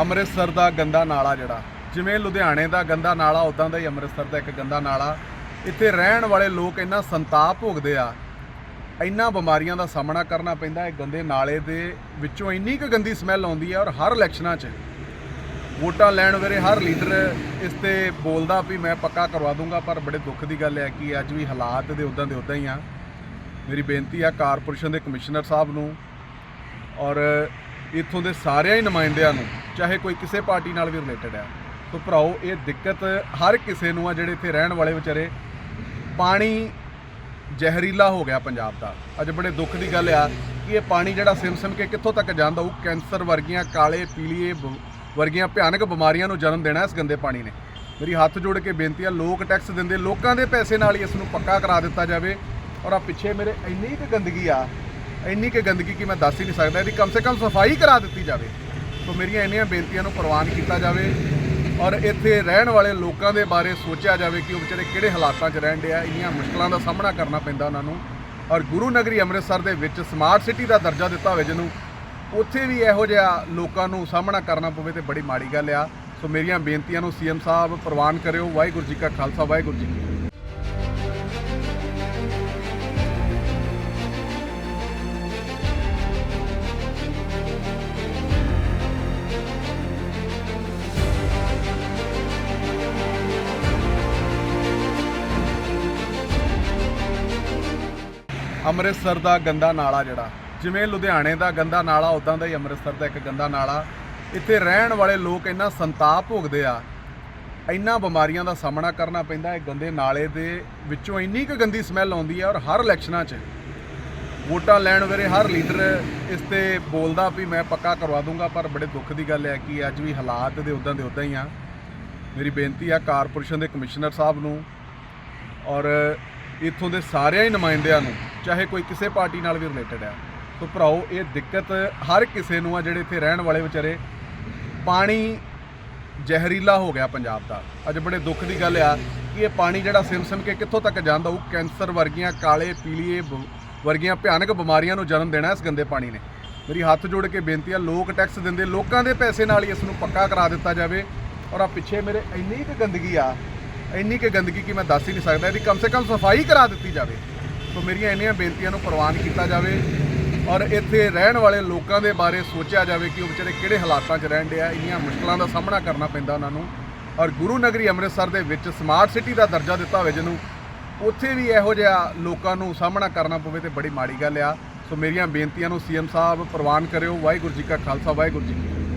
ਅੰਮ੍ਰਿਤਸਰ ਦਾ ਗੰਦਾ ਨਾਲਾ ਜਿਹੜਾ, ਜਿਵੇਂ ਲੁਧਿਆਣੇ ਦਾ ਗੰਦਾ ਨਾਲਾ ਉਦਾਂ ਦਾ ਹੀ ਅੰਮ੍ਰਿਤਸਰ ਦਾ ਇੱਕ ਗੰਦਾ ਨਾਲਾ। ਇੱਥੇ ਰਹਿਣ ਵਾਲੇ ਲੋਕ ਇੰਨਾ ਸੰਤਾਪ ਭੋਗਦੇ ਆ, ਇੰਨਾ ਬਿਮਾਰੀਆਂ ਦਾ ਸਾਹਮਣਾ ਕਰਨਾ ਪੈਂਦਾ ਹੈ ਗੰਦੇ ਨਾਲੇ ਦੇ ਵਿੱਚੋਂ ਇੰਨੀ ਕੁ ਗੰਦੀ ਸਮੈਲ ਆਉਂਦੀ ਹੈ ਔਰ ਹਰ ਇਲੈਕਸ਼ਨਾਂ 'ਚ ਵੋਟਾਂ ਲੈਣ ਵੇਲੇ ਹਰ ਲੀਡਰ ਇਸ ਤੇ ਬੋਲਦਾ ਵੀ ਮੈਂ ਪੱਕਾ ਕਰਵਾ ਦੂੰਗਾ, ਪਰ ਬੜੇ ਦੁੱਖ ਦੀ ਗੱਲ ਹੈ ਕਿ ਅੱਜ ਵੀ ਹਾਲਾਤ ਦੇ ਉਦਾਂ ਦੇ ਉਦਾਂ ਹੀ ਆ। ਮੇਰੀ ਬੇਨਤੀ ਆ ਕਾਰਪੋਰੇਸ਼ਨ ਦੇ ਕਮਿਸ਼ਨਰ ਸਾਹਿਬ ਨੂੰ ਔਰ ਇੱਥੋਂ ਦੇ ਸਾਰਿਆਂ ਹੀ ਨੁਮਾਇੰਦਿਆਂ ਨੂੰ, ਚਾਹੇ ਕੋਈ ਕਿਸੇ ਪਾਰਟੀ ਨਾਲ ਵੀ ਰਿਲੇਟਡ ਹੈ ਸੋ ਭਰਾਓ, ਇਹ ਦਿੱਕਤ ਹਰ ਕਿਸੇ ਨੂੰ ਆ ਜਿਹੜੇ ਇੱਥੇ ਰਹਿਣ ਵਾਲੇ ਵਿਚਾਰੇ। ਪਾਣੀ ਜ਼ਹਿਰੀਲਾ ਹੋ ਗਿਆ ਪੰਜਾਬ ਦਾ। ਅੱਜ ਬੜੇ ਦੁੱਖ ਦੀ ਗੱਲ ਆ ਕਿ ਇਹ ਪਾਣੀ ਜਿਹੜਾ ਸਿਮ ਕੇ ਕਿੱਥੋਂ ਤੱਕ ਜਾਂਦਾ, ਉਹ ਕੈਂਸਰ ਵਰਗੀਆਂ, ਕਾਲੇ, ਪੀਲੀਏ ਬ- ਵਰਗੀਆਂ ਭਿਆਨਕ ਬਿਮਾਰੀਆਂ ਨੂੰ ਜਨਮ ਦੇਣਾ ਇਸ ਗੰਦੇ ਪਾਣੀ ਨੇ। ਮੇਰੀ ਹੱਥ ਜੋੜ ਕੇ ਬੇਨਤੀ ਆ, ਲੋਕ ਟੈਕਸ ਦਿੰਦੇ, ਲੋਕਾਂ ਦੇ ਪੈਸੇ ਨਾਲ ਹੀ ਇਸ ਨੂੰ ਪੱਕਾ ਕਰਾ ਦਿੱਤਾ ਜਾਵੇ। ਔਰ ਆ ਪਿੱਛੇ ਮੇਰੇ ਇੰਨੀ ਕੁ ਗੰਦਗੀ ਆ ਇੰਨੀ ਕੁ ਗੰਦਗੀ ਕਿ ਮੈਂ ਦੱਸ ਹੀ ਨਹੀਂ ਸਕਦਾ ਇਹਦੀ ਕਮ ਸੇ ਕਮ ਸਫ਼ਾਈ ਕਰਾ ਦਿੱਤੀ ਜਾਵੇ। ਸੋ ਮੇਰੀਆਂ ਇੰਨੀਆਂ ਬੇਨਤੀਆਂ ਨੂੰ ਪ੍ਰਵਾਨ ਕੀਤਾ ਜਾਵੇ ਔਰ ਇੱਥੇ ਰਹਿਣ ਵਾਲੇ ਲੋਕਾਂ ਦੇ ਬਾਰੇ ਸੋਚਿਆ ਜਾਵੇ ਕਿ ਉਹ ਵਿਚਾਰੇ ਕਿਹੜੇ ਹਾਲਾਤਾਂ 'ਚ ਰਹਿਣ ਡਿਆ ਇੰਨੀਆਂ ਮੁਸ਼ਕਲਾਂ ਦਾ ਸਾਹਮਣਾ ਕਰਨਾ ਪੈਂਦਾ ਉਹਨਾਂ ਨੂੰ। ਔਰ ਗੁਰੂ ਨਗਰੀ ਅੰਮ੍ਰਿਤਸਰ ਦੇ ਵਿੱਚ ਸਮਾਰਟ ਸਿਟੀ ਦਾ ਦਰਜਾ ਦਿੱਤਾ ਹੋਵੇ ਜਿਹਨੂੰ, ਉੱਥੇ ਵੀ ਇਹੋ ਜਿਹਾ ਲੋਕਾਂ ਨੂੰ ਸਾਹਮਣਾ ਕਰਨਾ ਪਵੇ ਤੇ ਬੜੀ ਮਾੜੀ ਗੱਲ ਆ। ਸੋ ਮੇਰੀਆਂ ਬੇਨਤੀਆਂ ਨੂੰ ਸੀਐਮ ਸਾਹਿਬ ਪ੍ਰਵਾਨ ਕਰਿਓ। ਵਾਹਿਗੁਰੂ ਜੀ ਕਾ ਖਾਲਸਾ, ਵਾਹਿਗੁਰੂ ਜੀ ਕੀ ਅੰਮ੍ਰਿਤਸਰ ਦਾ ਗੰਦਾ ਨਾਲਾ ਜਿਹੜਾ, ਜਿਵੇਂ ਲੁਧਿਆਣੇ ਦਾ ਗੰਦਾ ਨਾਲਾ ਉਦਾਂ ਦਾ ਹੀ ਅੰਮ੍ਰਿਤਸਰ ਦਾ ਇੱਕ ਗੰਦਾ ਨਾਲਾ। ਇੱਥੇ ਰਹਿਣ ਵਾਲੇ ਲੋਕ ਇੰਨਾ ਸੰਤਾਪ ਭੋਗਦੇ ਆ, ਇੰਨਾ ਬਿਮਾਰੀਆਂ ਦਾ ਸਾਹਮਣਾ ਕਰਨਾ ਪੈਂਦਾ ਹੈ ਗੰਦੇ ਨਾਲੇ ਦੇ ਵਿੱਚੋਂ ਇੰਨੀ ਕੁ ਗੰਦੀ ਸਮੈਲ ਆਉਂਦੀ ਹੈ ਔਰ ਹਰ ਇਲੈਕਸ਼ਨਾਂ 'ਚ ਵੋਟਾਂ ਲੈਣ ਵੇਲੇ ਹਰ ਲੀਡਰ ਇਸ ਤੇ ਬੋਲਦਾ ਵੀ ਮੈਂ ਪੱਕਾ ਕਰਵਾ ਦੂੰਗਾ, ਪਰ ਬੜੇ ਦੁੱਖ ਦੀ ਗੱਲ ਹੈ ਕਿ ਅੱਜ ਵੀ ਹਾਲਾਤ ਦੇ ਉਦਾਂ ਦੇ ਉਦਾਂ ਹੀ ਆ। ਮੇਰੀ ਬੇਨਤੀ ਆ ਕਾਰਪੋਰੇਸ਼ਨ ਦੇ ਕਮਿਸ਼ਨਰ ਸਾਹਿਬ ਨੂੰ ਔਰ ਇੱਥੋਂ ਦੇ ਸਾਰਿਆਂ ਹੀ ਨੁਮਾਇੰਦਿਆਂ ਨੂੰ, ਚਾਹੇ ਕੋਈ ਕਿਸੇ ਪਾਰਟੀ ਨਾਲ ਵੀ ਰਿਲੇਟਡ ਹੈ ਸੋ ਭਰਾਓ, ਇਹ ਦਿੱਕਤ ਹਰ ਕਿਸੇ ਨੂੰ ਆ ਜਿਹੜੇ ਇੱਥੇ ਰਹਿਣ ਵਾਲੇ ਵਿਚਾਰੇ। ਪਾਣੀ ਜ਼ਹਿਰੀਲਾ ਹੋ ਗਿਆ ਪੰਜਾਬ ਦਾ। ਅੱਜ ਬੜੇ ਦੁੱਖ ਦੀ ਗੱਲ ਆ ਕਿ ਇਹ ਪਾਣੀ ਜਿਹੜਾ ਸਿਮ ਕੇ ਕਿੱਥੋਂ ਤੱਕ ਜਾਂਦਾ, ਉਹ ਕੈਂਸਰ ਵਰਗੀਆਂ, ਕਾਲੇ, ਪੀਲੀਏ, ਬ- ਵਰਗੀਆਂ ਭਿਆਨਕ ਬਿਮਾਰੀਆਂ ਨੂੰ ਜਨਮ ਦੇਣਾ ਇਸ ਗੰਦੇ ਪਾਣੀ ਨੇ। ਮੇਰੀ ਹੱਥ ਜੋੜ ਕੇ ਬੇਨਤੀ ਆ, ਲੋਕ ਟੈਕਸ ਦਿੰਦੇ, ਲੋਕਾਂ ਦੇ ਪੈਸੇ ਨਾਲ ਹੀ ਇਸ ਨੂੰ ਪੱਕਾ ਕਰਾ ਦਿੱਤਾ ਜਾਵੇ। ਔਰ ਆ ਪਿੱਛੇ ਮੇਰੇ ਇੰਨੀ ਕੁ ਗੰਦਗੀ ਆ ਇੰਨੀ ਕੁ ਗੰਦਗੀ ਕਿ ਮੈਂ ਦੱਸ ਹੀ ਨਹੀਂ ਸਕਦਾ ਇਹਦੀ ਕਮ ਸੇ ਕਮ ਸਫ਼ਾਈ ਕਰਾ ਦਿੱਤੀ ਜਾਵੇ। ਸੋ ਮੇਰੀਆਂ ਇੰਨੀਆਂ ਬੇਨਤੀਆਂ ਨੂੰ ਪ੍ਰਵਾਨ ਕੀਤਾ ਜਾਵੇ ਔਰ ਇੱਥੇ ਰਹਿਣ ਵਾਲੇ ਲੋਕਾਂ ਦੇ ਬਾਰੇ ਸੋਚਿਆ ਜਾਵੇ ਕਿ ਉਹ ਵਿਚਾਰੇ ਕਿਹੜੇ ਹਾਲਾਤਾਂ 'ਚ ਰਹਿਣ ਆ, ਇੰਨੀਆਂ ਮੁਸ਼ਕਲਾਂ ਦਾ ਸਾਹਮਣਾ ਕਰਨਾ ਪੈਂਦਾ ਉਹਨਾਂ ਨੂੰ। ਔਰ ਗੁਰੂ ਨਗਰੀ ਅੰਮ੍ਰਿਤਸਰ ਦੇ ਵਿੱਚ ਸਮਾਰਟ ਸਿਟੀ ਦਾ ਦਰਜਾ ਦਿੱਤਾ ਹੋਵੇ ਜਿਹਨੂੰ, ਉੱਥੇ ਵੀ ਇਹੋ ਜਿਹਾ ਲੋਕਾਂ ਨੂੰ ਸਾਹਮਣਾ ਕਰਨਾ ਪਵੇ ਤੇ ਬੜੀ ਮਾੜੀ ਗੱਲ ਆ। ਸੋ ਮੇਰੀਆਂ ਬੇਨਤੀਆਂ ਨੂੰ ਸੀਐਮ ਸਾਹਿਬ ਪ੍ਰਵਾਨ ਕਰਿਓ। ਵਾਹਿਗੁਰੂ ਜੀ ਕਾ ਖਾਲਸਾ, ਵਾਹਿਗੁਰੂ ਜੀ ਕੀ